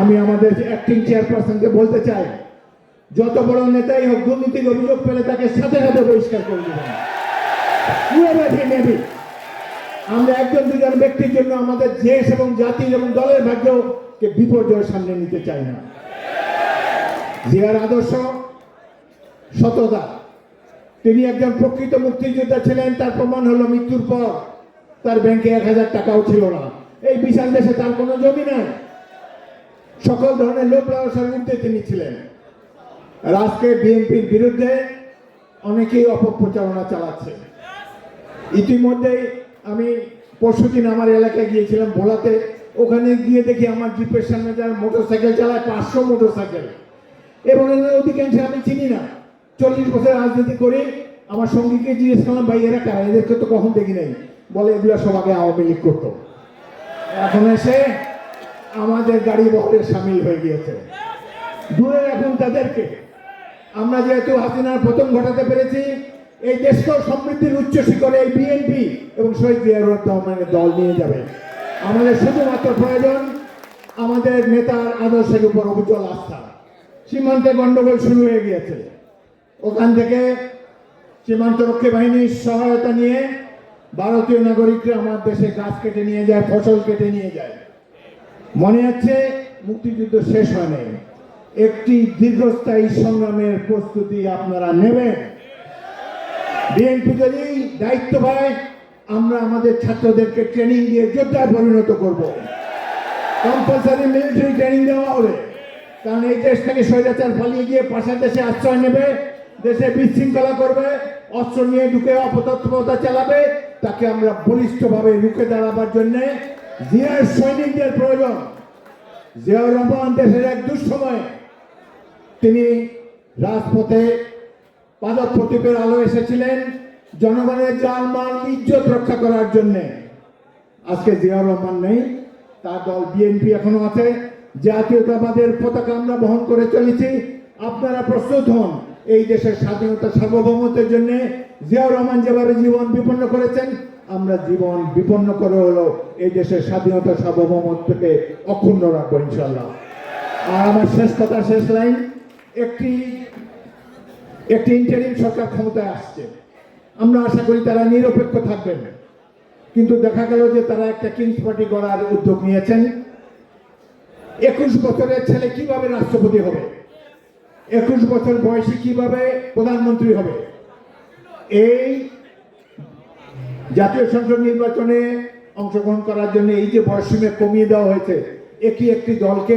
আমি আমাদের অ্যাক্টিং চেয়ারপারসনকে বলতে চাই, যত বড় নেতাই হোক, দুর্নীতির অভিযোগ পেলে তাকে সাথে সাথে বহিষ্কার করে দেবেন. আমরা একজন দুজন ব্যক্তির জন্য আমাদের দেশ এবং জাতি এবং দলের ভাগ্যকে বিপর্যয়ের সামনে নিতে চাই না। জিয়ার আদর্শ, সততা। তিনি একজন প্রকৃত মুক্তিযোদ্ধা ছিলেন, তার প্রমাণ হলো মৃত্যুর পর তার ব্যাংকে এক হাজার টাকাও ছিল না। এই বিশাল দেশে তার কোনো জমি নাই। সকল ধরনের লোক লালসার ঊর্ধ্বে তিনি ছিলেন আর আজকে বিএনপির বিরুদ্ধে অনেকেই অপপ্রচারণা চালাচ্ছে। ইতিমধ্যেই আমি পরশুদিন আমার এলাকায় গিয়েছিলাম ভোলাতে। ওখানে গিয়ে দেখি আমার জিপের সামনে যারা মোটর সাইকেল চালায়, পাঁচশো মোটর সাইকেল এবং এদের অধিকাংশ আমি চিনি না। চল্লিশ বছর রাজনীতি করে আমার সঙ্গীকে জিজ্ঞেস করলাম, ভাই, এরা এদেরকে তো কখন দেখি নাই? বলে, এগুলো সব আগে আওয়ামী লীগ করতো। এখন এসে আমাদের গাড়ি বহরে সামিল হয়ে গিয়েছে। দূরে রাখুন তাদেরকে। আমরা যেহেতু হাসিনার প্রথম ঘটাতে পেরেছি, এই দেশকেও সমৃদ্ধির উচ্চ শিখরে এই বিএনপি এবং শহীদ জিয়াউর রহমানের দল নিয়ে যাবে। আমাদের শুধুমাত্র প্রয়োজন আমাদের নেতার আদর্শের উপর উজ্জ্বল আস্থা। সীমান্তে গন্ডগোল শুরু হয়ে গিয়েছে। ওখান থেকে সীমান্ত রক্ষী বাহিনীর সহায়তা নিয়ে ভারতীয় নাগরিকরা আমার দেশে গাছ কেটে নিয়ে যায়, ফসল কেটে নিয়ে যায়। মনে আছে, মুক্তিযুদ্ধ শেষ হয় নাই একটি দীর্ঘস্থায়ী সংগ্রামের প্রস্তুতি আপনারা নেবেন। বিএনপি যদি দায়িত্ব পায়, আমরা আমাদের ছাত্রদেরকে ট্রেনিং দিয়ে যোদ্ধায় পরিণত করব। কম্পালসারি মিলিটারি ট্রেনিং দেওয়া হবে। কারণ এই দেশ থেকে স্বৈরাচার পালিয়ে গিয়ে পাশের দেশে আশ্রয় নেবে, দেশে বিশৃঙ্খলা করবে, অস্ত্র নিয়ে ঢুকে অপতৎপরতা চালাবে, তাকে আমরা বলিষ্ঠভাবে রুখে দাঁড়াবার জন্যে জিয়ার সৈনিকদের প্রয়োজন, জিয়াউর রহমান দেশের এক দুঃসময় তিনি রাজপথে পাদক প্রতীপের আলো এসেছিলেন জনগণের জানমাল ইজ্জত রক্ষা করার জন্য। আজকে জিয়াউর রহমান নেই, তার দল বিএনপি এখনও আছে, জাতীয়তাবাদের পতাকা আমরা বহন করে চলেছি। আপনারা প্রস্তুত হন এই দেশের স্বাধীনতা সার্বভৌমত্বের জন্য। জিয়াউর রহমান যেভাবে জীবন বিপন্ন করেছেন আমরা জীবন বিপন্ন করে হলো এই দেশের স্বাধীনতা সার্বভৌমত্বকে অক্ষুণ্ণ রাখব ইনশাল্লাহ আর আমার শেষ কথা, শেষ লাইন, একটি একটি ইন্টারিম সরকার ক্ষমতায় আসছে। আমরা আশা করি তারা নিরপেক্ষ থাকবেন। কিন্তু দেখা গেল যে তারা একটা কিংস পার্টি গড়ার উদ্যোগ নিয়েছেন। একুশ বছরের ছেলে কীভাবে রাষ্ট্রপতি হবে? একুশ বছর বয়সী কীভাবে প্রধানমন্ত্রী হবে? এই জাতীয় সংসদ নির্বাচনে অংশগ্রহণ করার জন্য এই যে বয়সীমে কমিয়ে দেওয়া হয়েছে, একই একটি দলকে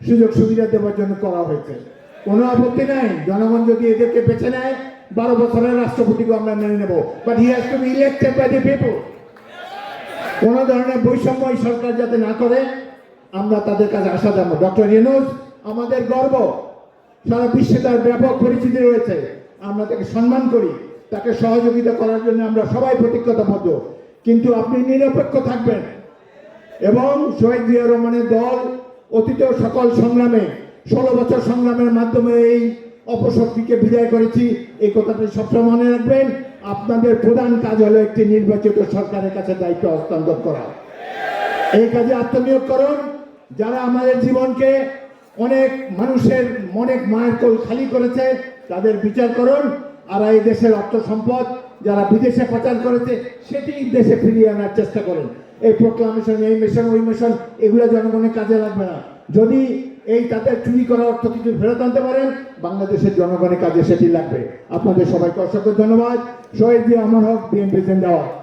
সুযোগ সুবিধা দেওয়ার জন্য করা হয়েছে। কোনো আপত্তি নাই। জনগণ যদি এদেরকে বেছে নেয়, বারো বছরের রাষ্ট্রপতিকে আমরা মেনে নেব। But he has to be elected by the people কোন ধরনের বৈষম্য এই সরকার যাতে না করে, আমরা তাদের কাছে আশা জানাব। ডক্টর ইউনুস, আমাদের গর্ব। সারা বিশ্বে তার ব্যাপক পরিচিতি রয়েছে। আমরা তাকে সম্মান করি। তাকে সহযোগিতা করার জন্য আমরা সবাই প্রতিজ্ঞতাবদ্ধ কিন্তু আপনি নিরপেক্ষ থাকবেন। এবং শহীদ জিয়া রহমানের দল অতীত সকল সংগ্রামে, ষোলো বছর সংগ্রামের মাধ্যমে এই অপশক্তিকে বিদায় করেছি। এই কথাটি সবসময় মনে রাখবেন, আপনাদের প্রধান কাজ হলো একটি নির্বাচিত সরকারের কাছে দায়িত্ব হস্তান্তর করা। এই কাজে আত্মনিয়োগ করুন। যারা আমাদের জীবনকে অনেক মানুষের অনেক মায়ের কোল খালি করেছে, তাদের বিচার করুন। আর এই দেশের অর্থ সম্পদ যারা বিদেশে প্রচার করেছে, সেটি দেশে ফিরিয়ে আনার চেষ্টা করেন। এই প্রোক্লামেশন এই মিশন ওই মিশন এগুলো জনগণের কাজে লাগবে না। যদি এই তাদের চুরি করা অর্থ কিছু ফেরত আনতে পারেন, বাংলাদেশের জনগণের কাজে সেটি লাগবে। আপনাদের সবাইকে অসংখ্য ধন্যবাদ। শহীদ আমার হক, বিএনপি জিন্দাবাদ।